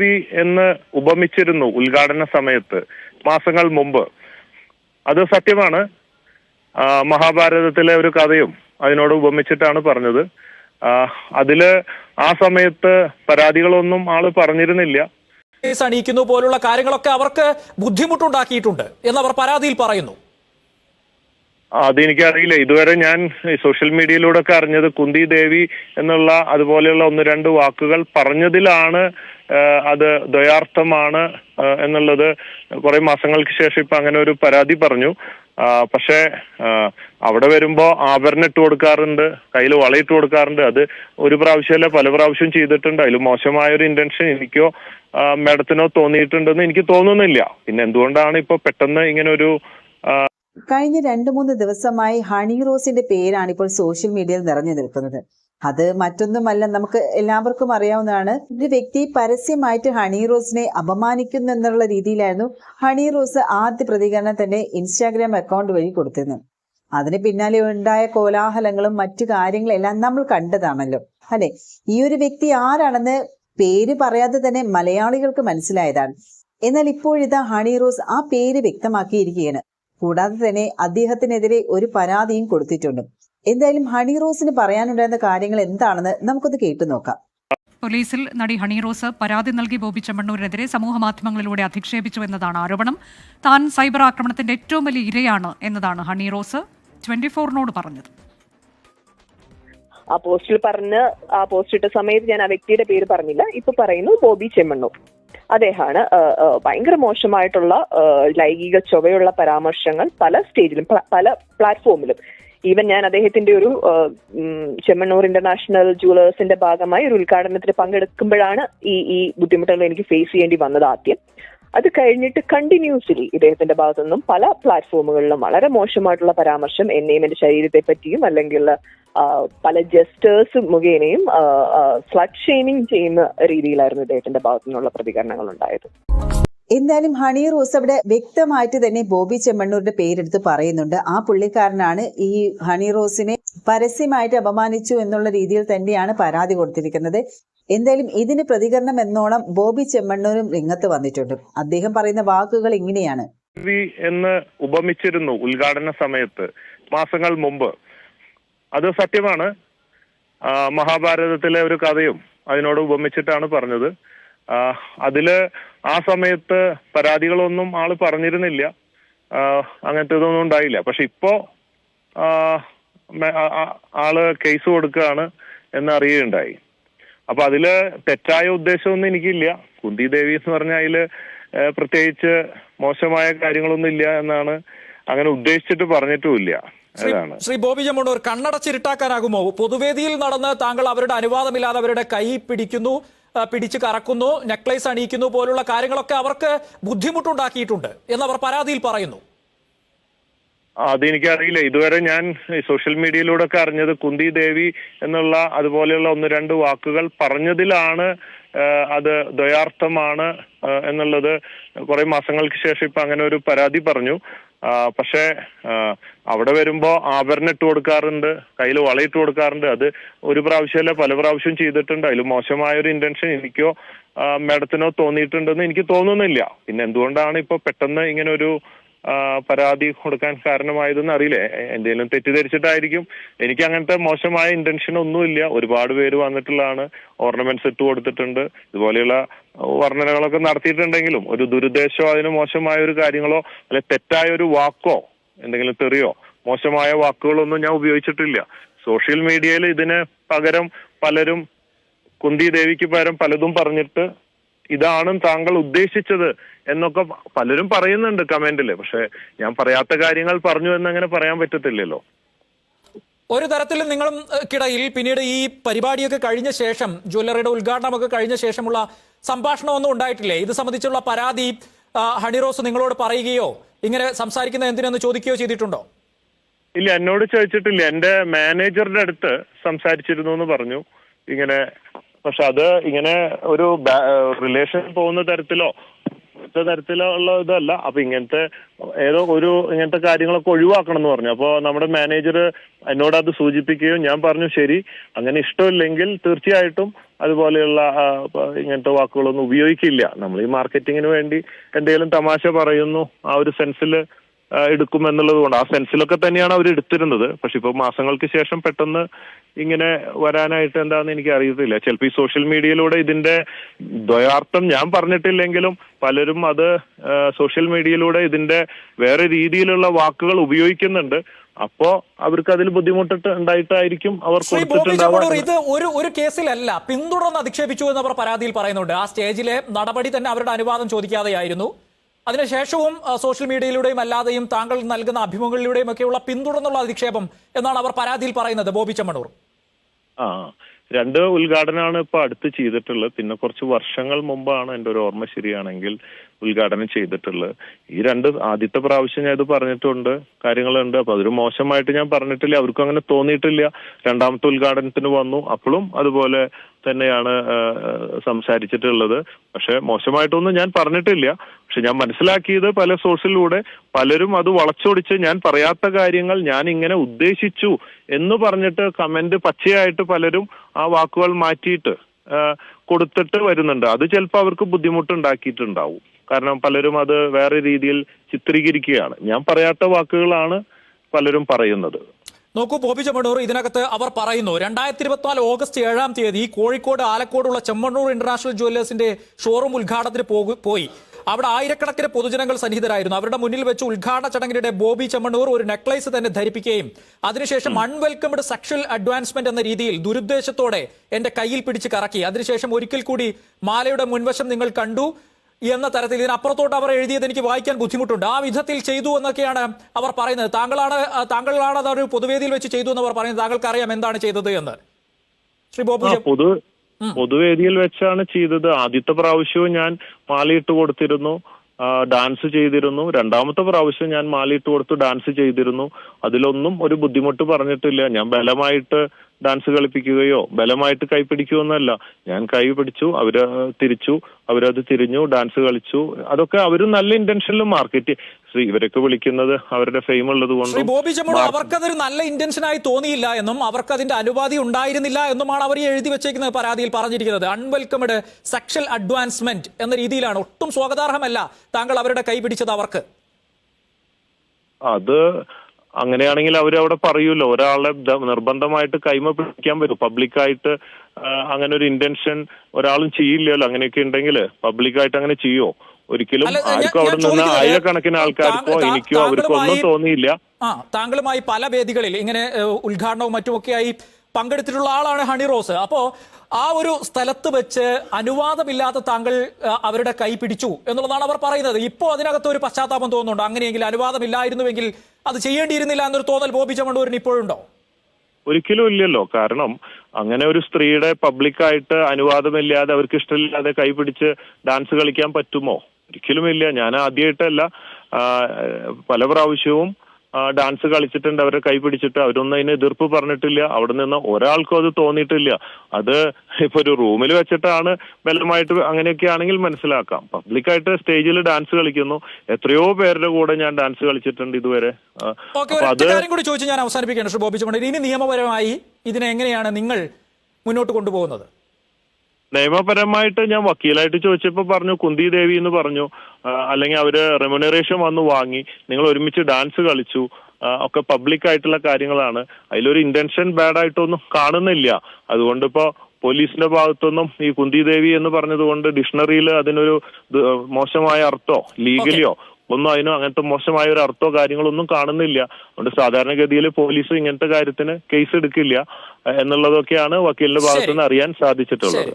V എന്ന് ഉപമിച്ചിരുന്നു ഉദ്ഘാടന സമയത്ത് മാസങ്ങൾ മുമ്പ്. അത് സത്യമാണ്. മഹാഭാരതത്തിലെ ഒരു കഥയും അതിനോട് ഉപമിച്ചിട്ടാണ് പറഞ്ഞത്. അതിൽ ആ സമയത്ത് പരാതികളൊന്നും ആൾ പറഞ്ഞിരുന്നില്ല. കേസ് അണിയിക്കുന്നു പോലുള്ള കാര്യങ്ങളൊക്കെ അവർക്ക് ബുദ്ധിമുട്ടുണ്ടാക്കിയിട്ടുണ്ട് അവർ പരാതിയിൽ പറയുന്നു. അതെനിക്കറിയില്ല. ഇതുവരെ ഞാൻ സോഷ്യൽ മീഡിയയിലൂടെ ഒക്കെ അറിഞ്ഞത് കുന്തി ദേവി എന്നുള്ള അതുപോലെയുള്ള ഒന്ന് രണ്ട് വാക്കുകൾ പറഞ്ഞതിലാണ് അത് ദ്വയാർത്ഥമാണ് എന്നുള്ളത് കുറെ മാസങ്ങൾക്ക് ശേഷം ഇപ്പൊ അങ്ങനെ ഒരു പരാതി പറഞ്ഞു. പക്ഷേ അവിടെ വരുമ്പോ ആഭരണം ഇട്ട് കൊടുക്കാറുണ്ട് കയ്യിൽ വളയിട്ട് കൊടുക്കാറുണ്ട്. അത് ഒരു പ്രാവശ്യമല്ല പല പ്രാവശ്യം ചെയ്തിട്ടുണ്ട്. അതിൽ മോശമായ ഒരു ഇന്റൻഷൻ എനിക്കോ മേഡത്തിനോ തോന്നിയിട്ടുണ്ടെന്ന് എനിക്ക് തോന്നുന്നില്ല. പിന്നെ എന്തുകൊണ്ടാണ് ഇപ്പൊ പെട്ടെന്ന് ഇങ്ങനെ ഒരു കഴിഞ്ഞ രണ്ടു മൂന്ന് ദിവസമായി ഹണി റോസിന്റെ പേരാണ് ഇപ്പോൾ സോഷ്യൽ മീഡിയയിൽ നിറഞ്ഞു നിൽക്കുന്നത്. അത് മറ്റൊന്നുമല്ല നമുക്ക് എല്ലാവർക്കും അറിയാവുന്നതാണ്. ഒരു വ്യക്തി പരസ്യമായിട്ട് ഹണി റോസിനെ അപമാനിക്കുന്നു എന്നുള്ള രീതിയിലായിരുന്നു ഹണി റോസ് ആദ്യ പ്രതികരണം തന്നെ ഇൻസ്റ്റാഗ്രാം അക്കൗണ്ട് വഴി കൊടുത്തിരുന്നു അതിന് പിന്നാലെ ഉണ്ടായ കോലാഹലങ്ങളും മറ്റു കാര്യങ്ങളും എല്ലാം നമ്മൾ കണ്ടതാണല്ലോ അല്ലെ? ഈ ഒരു വ്യക്തി ആരാണെന്ന് പേര് പറയാതെ തന്നെ മലയാളികൾക്ക് മനസ്സിലായതാണ്. എന്നാൽ ഇപ്പോഴിതാ ഹണി റോസ് ആ പേര് വ്യക്തമാക്കിയിരിക്കുകയാണ്. കൂടാതെ തന്നെ അദ്ദേഹത്തിനെതിരെ ഒരു പരാതിയും കൊടുത്തിട്ടുണ്ട്. എന്തായാലും ഹണി റോസിന് പറയാനുണ്ടായിരുന്ന കാര്യങ്ങൾ എന്താണെന്ന് നമുക്കൊന്ന് കേട്ടു നോക്കാം. പോലീസിൽ നടി ഹണി റോസ് പരാതി നൽകി ബോബി ചെമ്മണ്ണൂരിനെതിരെ സമൂഹ മാധ്യമങ്ങളിലൂടെ അധിക്ഷേപിച്ചു എന്നതാണ് ആരോപണം. താൻ സൈബർ ആക്രമണത്തിന്റെ ഏറ്റവും വലിയ ഇരയാണ് എന്നതാണ് ഹണി റോസ് ട്വന്റി ഫോറിനോട് പറഞ്ഞത്. ആ പോസ്റ്റിൽ പറഞ്ഞ് ആ പോസ്റ്റ് ഇട്ട സമയത്ത് ഞാൻ ആ വ്യക്തിയുടെ പേര് പറഞ്ഞില്ല. ഇപ്പൊ പറയുന്നു ബോബി ചെമ്മണ്ണൂർ. അദ്ദേഹമാണ് ഭയങ്കര മോശമായിട്ടുള്ള ലൈംഗിക ചൊവ്വയുള്ള പരാമർശങ്ങൾ പല സ്റ്റേജിലും പല പ്ലാറ്റ്ഫോമിലും ഈവൻ ഞാൻ അദ്ദേഹത്തിന്റെ ഒരു ചെമ്മണ്ണൂർ ഇന്റർനാഷണൽ ജുവലേഴ്സിന്റെ ഭാഗമായി ഒരു ഉദ്ഘാടനത്തിന് പങ്കെടുക്കുമ്പോഴാണ് ഈ ഈ ബുദ്ധിമുട്ടുകൾ എനിക്ക് ഫേസ് ചെയ്യേണ്ടി വന്നത് ആദ്യം. അത് കഴിഞ്ഞിട്ട് കണ്ടിന്യൂസ്ലി ഇദ്ദേഹത്തിന്റെ ഭാഗത്തു നിന്നും പല പ്ലാറ്റ്ഫോമുകളിലും വളരെ മോശമായിട്ടുള്ള പരാമർശം എന്നെയും എന്റെ ശരീരത്തെ പറ്റിയും അല്ലെങ്കിൽ പല ജസ്റ്റേഴ്സ് മുഖേനയും സ്ലഡ് ഷെയ്മിങ് ചെയ്യുന്ന രീതിയിലായിരുന്നു ഇദ്ദേഹത്തിന്റെ ഭാഗത്തു നിന്നുള്ള പ്രതികരണങ്ങൾ ഉണ്ടായത് എന്തായാലും ഹണി റോസ് അവിടെ വ്യക്തമായിട്ട് തന്നെ ബോബി ചെമ്മണ്ണൂരിന്റെ പേരെടുത്ത് പറയുന്നുണ്ട്. ആ പുള്ളിക്കാരനാണ് ഈ ഹണി റോസിനെ പരസ്യമായിട്ട് അപമാനിച്ചു എന്നുള്ള രീതിയിൽ തന്നെയാണ് പരാതി കൊടുത്തിരിക്കുന്നത്. എന്തായാലും ഇതിന് പ്രതികരണം എന്നോണം ബോബി ചെമ്മണ്ണൂരും രംഗത്ത് വന്നിട്ടുണ്ട്. അദ്ദേഹം പറയുന്ന വാക്കുകൾ ഇങ്ങനെയാണ്. എന്ന് ഉപമിച്ചിരുന്നു ഉദ്ഘാടന സമയത്ത് മാസങ്ങൾ മുമ്പ്. അത് സത്യമാണ്. മഹാഭാരതത്തിലെ ഒരു കഥയും അതിനോട് ഉപമിച്ചിട്ടാണ് പറഞ്ഞത്. അതിൽ ആ സമയത്ത് പരാതികളൊന്നും ആൾ പറഞ്ഞിരുന്നില്ല. അങ്ങനത്തെ ഇതൊന്നും ഉണ്ടായില്ല. പക്ഷെ ഇപ്പോ ആൾ കേസ് കൊടുക്കുകയാണ് എന്ന് അറിയുകയുണ്ടായി. അപ്പൊ അതിൽ തെറ്റായ ഉദ്ദേശമൊന്നും എനിക്കില്ല. കുന്തി ദേവി എന്ന് പറഞ്ഞ അതിൽ പ്രത്യേകിച്ച് മോശമായ കാര്യങ്ങളൊന്നും ഇല്ല എന്നാണ് അങ്ങനെ ഉദ്ദേശിച്ചിട്ട് പറഞ്ഞിട്ടുമില്ല. ശ്രീ ബോബി ചെമ്മണ്ണൂർ കണ്ണടച്ചിരുട്ടാക്കാനാകുമോ? പൊതുവേദിയിൽ നടന്ന് താങ്കൾ അവരുടെ അനുവാദമില്ലാതെ അവരുടെ കൈ പിടിക്കുന്നു. പിടിച്ച് കറക്കുന്നു നെക്ലേസ് അണിയിക്കുന്നു പോലുള്ള കാര്യങ്ങളൊക്കെ അവർക്ക് ബുദ്ധിമുട്ടുണ്ടാക്കിയിട്ടുണ്ട് എന്നവർ പരാതിയിൽ പറയുന്നു. അതെനിക്കറിയില്ല. ഇതുവരെ ഞാൻ സോഷ്യൽ മീഡിയയിലൂടെ ഒക്കെ അറിഞ്ഞത് കുന്തി ദേവി എന്നുള്ള അതുപോലെയുള്ള ഒന്ന് രണ്ട് വാക്കുകൾ പറഞ്ഞതിലാണ് അത് ദ്വയാർത്ഥമാണ് എന്നുള്ളത് കുറെ മാസങ്ങൾക്ക് ശേഷം ഇപ്പൊ അങ്ങനെ ഒരു പരാതി പറഞ്ഞു. പക്ഷേ അവിടെ വരുമ്പോ ആഭരണം ഇട്ട് കൊടുക്കാറുണ്ട് കയ്യിൽ വളയിട്ട് കൊടുക്കാറുണ്ട്. അത് ഒരു പ്രാവശ്യമല്ല പല പ്രാവശ്യം ചെയ്തിട്ടുണ്ട്. അതിൽ മോശമായ ഒരു ഇന്റൻഷൻ എനിക്കോ മേഡത്തിനോ തോന്നിയിട്ടുണ്ടെന്ന് എനിക്ക് തോന്നുന്നില്ല. പിന്നെ എന്തുകൊണ്ടാണ് ഇപ്പൊ പെട്ടെന്ന് ഇങ്ങനെ ഒരു പരാതി കൊടുക്കാൻ കാരണമായതെന്ന് അറിയില്ല? എന്തെങ്കിലും തെറ്റിദ്ധരിച്ചിട്ടായിരിക്കും. എനിക്ക് അങ്ങനത്തെ മോശമായ ഇന്റൻഷൻ ഒന്നുമില്ല ഒരുപാട് പേര് വന്നിട്ടുള്ളതാണ്. ഓർണമെന്റ്സ് ഇട്ട് കൊടുത്തിട്ടുണ്ട്. ഇതുപോലെയുള്ള വർണനകളൊക്കെ നടത്തിയിട്ടുണ്ടെങ്കിലും ഒരു ദുരുദ്ദേശമോ അതിന് മോശമായ ഒരു കാര്യങ്ങളോ അല്ലെ തെറ്റായ ഒരു വാക്കോ എന്തെങ്കിലും തെറിയോ മോശമായ വാക്കുകളൊന്നും ഞാൻ ഉപയോഗിച്ചിട്ടില്ല. സോഷ്യൽ മീഡിയയിൽ ഇതിന് പകരം പലരും കുന്തി ദേവിക്ക് പകരം പലതും പറഞ്ഞിട്ട് ഇതാണ് താങ്കൾ ഉദ്ദേശിച്ചത് എന്നൊക്കെ പലരും പറയുന്നുണ്ട് കമന്റിൽ. പക്ഷെ ഞാൻ പറയാത്ത കാര്യങ്ങൾ പറഞ്ഞു എന്നങ്ങനെ പറയാൻ പറ്റത്തില്ലല്ലോ. ഒരു തരത്തിലും നിങ്ങളും കിടയിൽ പിന്നീട് ഈ പരിപാടിയൊക്കെ കഴിഞ്ഞ ശേഷം ജ്വല്ലറിയുടെ ഉദ്ഘാടനമൊക്കെ കഴിഞ്ഞ ശേഷമുള്ള സംഭാഷണമൊന്നും ഉണ്ടായിട്ടില്ലേ? ഇത് സംബന്ധിച്ചുള്ള പരാതി ഹണിറോസ് നിങ്ങളോട് പറയുകയോ ഇങ്ങനെ സംസാരിക്കുന്ന എന്തിനെന്ന് ചോദിക്കുകയോ ചെയ്തിട്ടുണ്ടോ? ഇല്ല എന്നോട് ചോദിച്ചിട്ടില്ല. എന്റെ മാനേജറുടെ അടുത്ത് സംസാരിച്ചിരുന്നു എന്ന് പറഞ്ഞു. ഇങ്ങനെ പക്ഷെ അത് ഇങ്ങനെ ഒരു റിലേഷൻ പോകുന്ന തരത്തിലോ തരത്തിലുള്ള ഇതല്ല. അപ്പൊ ഇങ്ങനത്തെ ഏതോ ഒരു ഇങ്ങനത്തെ കാര്യങ്ങളൊക്കെ ഒഴിവാക്കണം എന്ന് പറഞ്ഞു. അപ്പോൾ നമ്മുടെ മാനേജർ എന്നോട് അത് സൂചിപ്പിക്കുകയും ഞാൻ പറഞ്ഞു ശരി അങ്ങനെ ഇഷ്ടമില്ലെങ്കിൽ തീർച്ചയായിട്ടും അതുപോലെയുള്ള ഇങ്ങനത്തെ വാക്കുകളൊന്നും ഉപയോഗിക്കില്ല. നമ്മൾ ഈ മാർക്കറ്റിങ്ങിന് വേണ്ടി എന്തെങ്കിലും തമാശ പറയുന്നു. ആ ഒരു സെൻസിൽ എടുക്കും എന്നുള്ളത് കൊണ്ട് ആ സെൻസിലൊക്കെ തന്നെയാണ് അവർ എടുത്തിരുന്നത്. പക്ഷെ ഇപ്പൊ മാസങ്ങൾക്ക് ശേഷം പെട്ടെന്ന് ഇങ്ങനെ വരാനായിട്ട് എന്താന്ന് എനിക്ക് അറിയത്തില്ല. ചിലപ്പോൾ ഈ സോഷ്യൽ മീഡിയയിലൂടെ ഇതിന്റെ ദ്വയാർത്ഥം ഞാൻ പറഞ്ഞിട്ടില്ലെങ്കിലും പലരും അത് സോഷ്യൽ മീഡിയയിലൂടെ ഇതിന്റെ വേറെ രീതിയിലുള്ള വാക്കുകൾ ഉപയോഗിക്കുന്നുണ്ട്. അപ്പോ അവർക്ക് അതിൽ ബുദ്ധിമുട്ടിട്ട് ഉണ്ടായിട്ടായിരിക്കും അവർ ഇത് ഒരു ഒരു കേസിലല്ല പിന്തുടർന്ന് അധിക്ഷേപിച്ചു എന്ന് അവർ പരാതിയിൽ പറയുന്നുണ്ട്. ആ സ്റ്റേജിലെ നടപടി തന്നെ അവരുടെ അനുവാദം ചോദിക്കാതെയായിരുന്നു. അതിനുശേഷവും സോഷ്യൽ മീഡിയയിലൂടെയും അല്ലാതെയും താങ്കൾ നൽകുന്ന അഭിമുഖങ്ങളിലൂടെയും ഒക്കെയുള്ള പിന്തുടർന്നുള്ള അധിക്ഷേപം എന്നാണ് അവർ പരാതിയിൽ പറയുന്നത്. ബോബി ചമ്മണൂർ. ആ രണ്ട് ഉദ്ഘാടനമാണ് ഇപ്പൊ അടുത്ത് ചെയ്തിട്ടുള്ളത്. പിന്നെ കുറച്ച് വർഷങ്ങൾ മുമ്പാണ് എന്റെ ഒരു ഓർമ്മ ശരിയാണെങ്കിൽ ഉദ്ഘാടനം ചെയ്തിട്ടുള്ളത്. ഈ രണ്ട് ആദ്യത്തെ പ്രാവശ്യം ഞാൻ ഇത് പറഞ്ഞിട്ടുണ്ട്. കാര്യങ്ങളുണ്ട്. അപ്പൊ അതൊരു മോശമായിട്ട് ഞാൻ പറഞ്ഞിട്ടില്ല. അവർക്കും അങ്ങനെ തോന്നിയിട്ടില്ല. രണ്ടാമത്തെ ഉദ്ഘാടനത്തിന് വന്നു. അപ്പോഴും അതുപോലെ തന്നെയാണ് സംസാരിച്ചിട്ടുള്ളത്. പക്ഷെ മോശമായിട്ടൊന്നും ഞാൻ പറഞ്ഞിട്ടില്ല. പക്ഷെ ഞാൻ മനസ്സിലാക്കിയത് പല സോഴ്സിലൂടെ പലരും അത് വളച്ചൊടിച്ച് ഞാൻ പറയാത്ത കാര്യങ്ങൾ ഞാൻ ഇങ്ങനെ ഉദ്ദേശിച്ചു എന്ന് പറഞ്ഞിട്ട് കമന്റ് പച്ചയായിട്ട് പലരും ആ വാക്കുകൾ മാറ്റിയിട്ട് കൊടുത്തിട്ട് വരുന്നുണ്ട്. അത് ചിലപ്പോൾ അവർക്ക് ബുദ്ധിമുട്ടുണ്ടാക്കിയിട്ടുണ്ടാവും. കാരണം പലരും അത് വേറെ രീതിയിൽ ചിത്രീകരിക്കുകയാണ്. ഞാൻ പറയാത്ത വാക്കുകളാണ് പലരും പറയുന്നത്. നോക്കൂ ബോബി ചെമ്മണ്ണൂർ ഇതിനകത്ത് അവർ പറയുന്നു രണ്ടായിരത്തി ഇരുപത്തിനാല് ഓഗസ്റ്റ് ഏഴാം തീയതി കോഴിക്കോട് ആലക്കോടുള്ള ചെമ്മണ്ണൂർ ഇന്റർനാഷണൽ ജുവല്ലേഴ്സിന്റെ ഷോറൂം ഉദ്ഘാടനത്തിന് പോയി. അവിടെ ആയിരക്കണക്കിന് പൊതുജനങ്ങൾ സന്നിഹിതരായിരുന്നു. അവരുടെ മുന്നിൽ വെച്ച് ഉദ്ഘാടന ചടങ്ങിനിടെ ബോബി ചെമ്മണ്ണൂർ ഒരു നെക്ലൈസ് തന്നെ ധരിപ്പിക്കുകയും അതിനുശേഷം അൺവെൽക്കംഡ് സെക്ഷൽ അഡ്വാൻസ്മെന്റ് എന്ന രീതിയിൽ ദുരുദ്ദേശത്തോടെ എന്റെ കയ്യിൽ പിടിച്ച് കറക്കി. അതിനുശേഷം ഒരിക്കൽ കൂടി മാലയുടെ മുൻവശം നിങ്ങൾ കണ്ടു. എന്ന തരത്തിൽ ഇതിനപ്പുറത്തോട്ട് അവർ എഴുതിയത് എനിക്ക് വായിക്കാൻ ബുദ്ധിമുട്ടുണ്ട്. ആ വിധത്തിൽ ചെയ്തു എന്നൊക്കെയാണ് അവർ പറയുന്നത്. താങ്കളാണ് താങ്കളാണ് അത് ഒരു പൊതുവേദിയിൽ വെച്ച് ചെയ്തു എന്ന് അവർ പറയുന്നത്. താങ്കൾക്ക് അറിയാം എന്താണ് ചെയ്തത് എന്ന്. ശ്രീ ബോബു പൊതു പൊതുവേദിയിൽ വെച്ചാണ് ചെയ്തത്. ആദ്യത്തെ പ്രാവശ്യവും ഞാൻ മാലയിട്ട് കൊടുത്തിരുന്നു. ഡാൻസ് ചെയ്തിരുന്നു. രണ്ടാമത്തെ പ്രാവശ്യം ഞാൻ മാലയിട്ട് കൊടുത്ത് ഡാൻസ് ചെയ്തിരുന്നു. അതിലൊന്നും ഒരു ബുദ്ധിമുട്ട് പറഞ്ഞിട്ടില്ല. ഞാൻ ബലമായിട്ട് ഡാൻസ് കളിപ്പിക്കുകയോ ബലമായിട്ട് കൈ പിടിക്കുകയൊന്നുമല്ല ഞാൻ കൈ പിടിച്ചു അവർ തിരിച്ചു അവരത് തിരിഞ്ഞു ഡാൻസ് കളിച്ചു. അതൊക്കെ അവരും നല്ല ഇന്റൻഷനിലും മാർക്കറ്റ് ശ്രീ ഇവരൊക്കെ വിളിക്കുന്നത് അവരുടെ ഫെയിം ഉള്ളത് കൊണ്ട് ബോബി ചെമ്മണു മാർ- അവർക്കതൊരു നല്ല ഇന്റൻഷനായി തോന്നിയില്ല എന്നും അവർക്ക് അതിന്റെ അനുവാദി ഉണ്ടായിരുന്നില്ല എന്നുമാണ് അവർ എഴുതി വെച്ചേക്കുന്നത് പരാതിയിൽ പറഞ്ഞിരിക്കുന്നത്. അൺവെൽക്കംഡ് സെക്ഷൽ അഡ്വാൻസ്മെന്റ് എന്ന രീതിയിലാണ്. ഒട്ടും സ്വാഗതാർഹമല്ല താങ്കൾ അവരുടെ കൈ പിടിച്ചത് അവർക്ക്. അത് അങ്ങനെയാണെങ്കിൽ അവരവിടെ പറയൂല്ലോ ഒരാളെ നിർബന്ധമായിട്ട് കൈമ പിടിക്കാൻ പറ്റും പബ്ലിക്കായിട്ട് അങ്ങനെ ഒരു ഇന്റൻഷൻ ഒരാളും ചെയ്യില്ലല്ലോ അങ്ങനെയൊക്കെ ഉണ്ടെങ്കിൽ പബ്ലിക്കായിട്ട് അങ്ങനെ ചെയ്യോ? ഒരിക്കലും ആർക്കും അവിടെ നിന്ന് ആയിരക്കണക്കിന് ആൾക്കാർക്കോ എനിക്കോ അവർക്കോ ഒന്നും തോന്നിയില്ല. ആ താങ്കളുമായി പല വേദികളിൽ ഇങ്ങനെ ഉദ്ഘാടനവും മറ്റുമൊക്കെയായി പങ്കെടുത്തിട്ടുള്ള ആളാണ് ഹണി റോസ്. അപ്പോ ആ ഒരു സ്ഥലത്ത് വെച്ച് അനുവാദമില്ലാത്ത താങ്കൾ അവരുടെ കൈ പിടിച്ചു എന്നുള്ളതാണ് അവർ പറയുന്നത്. ഇപ്പോൾ അതിനകത്ത് ഒരു പശ്ചാത്താപം തോന്നുന്നുണ്ട്. അങ്ങനെയെങ്കിൽ അനുവാദമില്ലായിരുന്നുവെങ്കിൽ അത് ചെയ്യേണ്ടിയിരുന്നില്ല എന്നൊരു തോന്നൽ ബോബി ചമ്മണ്ടൂരിന് ഇപ്പോഴുണ്ടോ? ഒരിക്കലും ഇല്ലല്ലോ. കാരണം അങ്ങനെ ഒരു സ്ത്രീയുടെ പബ്ലിക്കായിട്ട് അനുവാദമില്ലാതെ അവർക്ക് ഇഷ്ടമില്ലാതെ കൈപിടിച്ച് ഡാൻസ് കളിക്കാൻ പറ്റുമോ? ഒരിക്കലും ഇല്ല. ഞാൻ ആദ്യമായിട്ടല്ല പല പ്രാവശ്യവും ഡാൻസ് കളിച്ചിട്ടുണ്ട് അവരെ കൈ പിടിച്ചിട്ട്. അവരൊന്നും അതിന് എതിർപ്പ് പറഞ്ഞിട്ടില്ല. അവിടെ നിന്ന് ഒരാൾക്കും അത് തോന്നിയിട്ടില്ല. അത് ഇപ്പൊ ഒരു റൂമിൽ വെച്ചിട്ടാണ് ബലമായിട്ട് അങ്ങനെയൊക്കെ ആണെങ്കിൽ മനസ്സിലാക്കാം. പബ്ലിക്കായിട്ട് സ്റ്റേജിൽ ഡാൻസ് കളിക്കുന്നു. എത്രയോ പേരുടെ കൂടെ ഞാൻ ഡാൻസ് കളിച്ചിട്ടുണ്ട് ഇതുവരെ. അത് കൂടി ചോദിച്ച് ഞാൻ അവസാനിപ്പിക്കുകയാണ് ബോബി ഇനി നിയമപരമായി ഇതിനെ എങ്ങനെയാണ് നിങ്ങൾ മുന്നോട്ട് കൊണ്ടുപോകുന്നത്? നിയമപരമായിട്ട് ഞാൻ വക്കീലായിട്ട് ചോദിച്ചപ്പോൾ പറഞ്ഞു കുന്തി ദേവി എന്ന് പറഞ്ഞു അല്ലെങ്കിൽ അവർ റെമ്യൂണറേഷൻ വന്ന് വാങ്ങി നിങ്ങൾ ഒരുമിച്ച് ഡാൻസ് കളിച്ചു ഒക്കെ പബ്ലിക് ആയിട്ടുള്ള കാര്യങ്ങളാണ്. അതിലൊരു ഇന്റൻഷൻ ബാഡ് ആയിട്ടൊന്നും കാണുന്നില്ല. അതുകൊണ്ട് ഇപ്പോ പോലീസിന്റെ ഭാഗത്തൊന്നും ഈ കുന്തി ദേവി എന്ന് പറഞ്ഞതുകൊണ്ട് ഡിക്ഷണറിയിൽ അതിനൊരു മോശമായ അർത്ഥോ ലീഗലിയോ ഒന്നും അതിനോ അങ്ങനത്തെ മോശമായ ഒരു അർത്ഥോ കാര്യങ്ങളൊന്നും കാണുന്നില്ല. അതുകൊണ്ട് സാധാരണഗതിയിൽ പോലീസ് ഇങ്ങനത്തെ കാര്യത്തിന് കേസ് എടുക്കില്ല എന്നുള്ളതൊക്കെയാണ് വക്കീലിന്റെ ഭാഗത്തുനിന്ന് അറിയാൻ സാധിച്ചിട്ടുള്ളത്.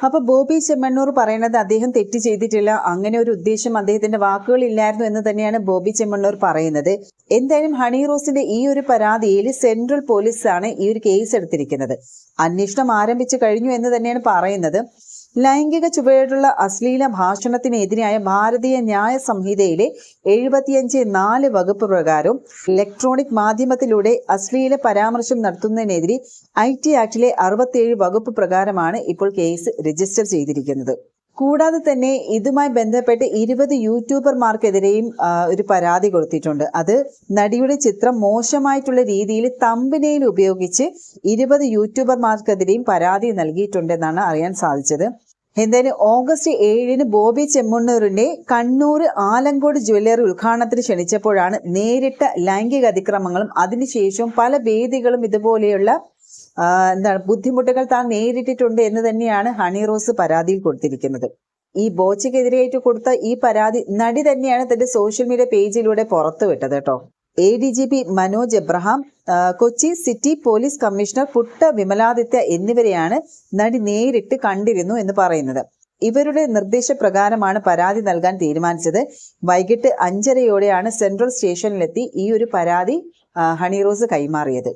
ശരി. അപ്പൊ ബോബി ചെമ്മണ്ണൂർ പറയുന്നത് അദ്ദേഹം തെറ്റ് ചെയ്തിട്ടില്ല. അങ്ങനെ ഒരു ഉദ്ദേശം അദ്ദേഹത്തിന്റെ വാക്കുകൾ ഇല്ലായിരുന്നു എന്ന് തന്നെയാണ് ബോബി ചെമ്മണ്ണൂർ പറയുന്നത്. എന്തായാലും ഹണി റോസിന്റെ ഈ ഒരു പരാതിയിൽ സെൻട്രൽ പോലീസാണ് ഈ ഒരു കേസ് എടുത്തിരിക്കുന്നത്. അന്വേഷണം ആരംഭിച്ചു കഴിഞ്ഞു എന്ന് തന്നെയാണ് പറയുന്നത്. ലൈംഗിക ചുവയോടുള്ള അശ്ലീല ഭാഷണത്തിനെതിരായ ഭാരതീയ ന്യായ സംഹിതയിലെ എഴുപത്തിയഞ്ച് നാല് വകുപ്പ് പ്രകാരം ഇലക്ട്രോണിക് മാധ്യമത്തിലൂടെ അശ്ലീല പരാമർശം നടത്തുന്നതിനെതിരെ ഐ ടി ആക്ടിലെ അറുപത്തിയേഴ് വകുപ്പ് പ്രകാരമാണ് ഇപ്പോൾ കേസ് രജിസ്റ്റർ ചെയ്തിരിക്കുന്നത്. കൂടാതെ തന്നെ ഇതുമായി ബന്ധപ്പെട്ട് ഇരുപത് യൂട്യൂബർമാർക്കെതിരെയും ഒരു പരാതി കൊടുത്തിട്ടുണ്ട്. അത് നടിയുടെ ചിത്രം മോശമായിട്ടുള്ള രീതിയിൽ തമ്പിനയിൽ ഉപയോഗിച്ച് ഇരുപത് യൂട്യൂബർമാർക്കെതിരെയും പരാതി നൽകിയിട്ടുണ്ടെന്നാണ് അറിയാൻ സാധിച്ചത്. എന്തായാലും ഓഗസ്റ്റ് ഏഴിന് ബോബി ചെമ്മണ്ണൂരിന്റെ കണ്ണൂർ ആലങ്കോട് ജ്വല്ലറി ഉദ്ഘാടനത്തിന് ക്ഷണിച്ചപ്പോഴാണ് നേരിട്ട ലൈംഗിക അതിക്രമങ്ങളും അതിനുശേഷവും പല വേദികളും ഇതുപോലെയുള്ള എന്താണ് ബുദ്ധിമുട്ടുകൾ താൻ നേരിട്ടിട്ടുണ്ട് എന്ന് തന്നെയാണ് ഹണി റോസ് പരാതിയിൽ കൊടുത്തിരിക്കുന്നത്. ഈ ബോച്ചയ്ക്കെതിരെയായിട്ട് കൊടുത്ത ഈ പരാതി നടി തന്നെയാണ് തന്റെ സോഷ്യൽ മീഡിയ പേജിലൂടെ പുറത്തുവിട്ടത് കേട്ടോ. A D G P Manoj Abraham Kochi city police commissioner Putta Vimaladitya എന്നിവരെയാണ് നടി നേരിട്ട് കണ്ടിരുന്നു എന്ന് പറയുന്നത്. ഇവരുടെ നിർദ്ദേശപ്രകാരമാണ് പരാതി നൽകാൻ തീരുമാനിച്ചത്. വൈകിട്ട് അഞ്ചരയോടെയാണ് സെൻട്രൽ സ്റ്റേഷനിലെത്തി ഈ ഒരു പരാതി ഹണി റോസ് കൈമാറിയത്.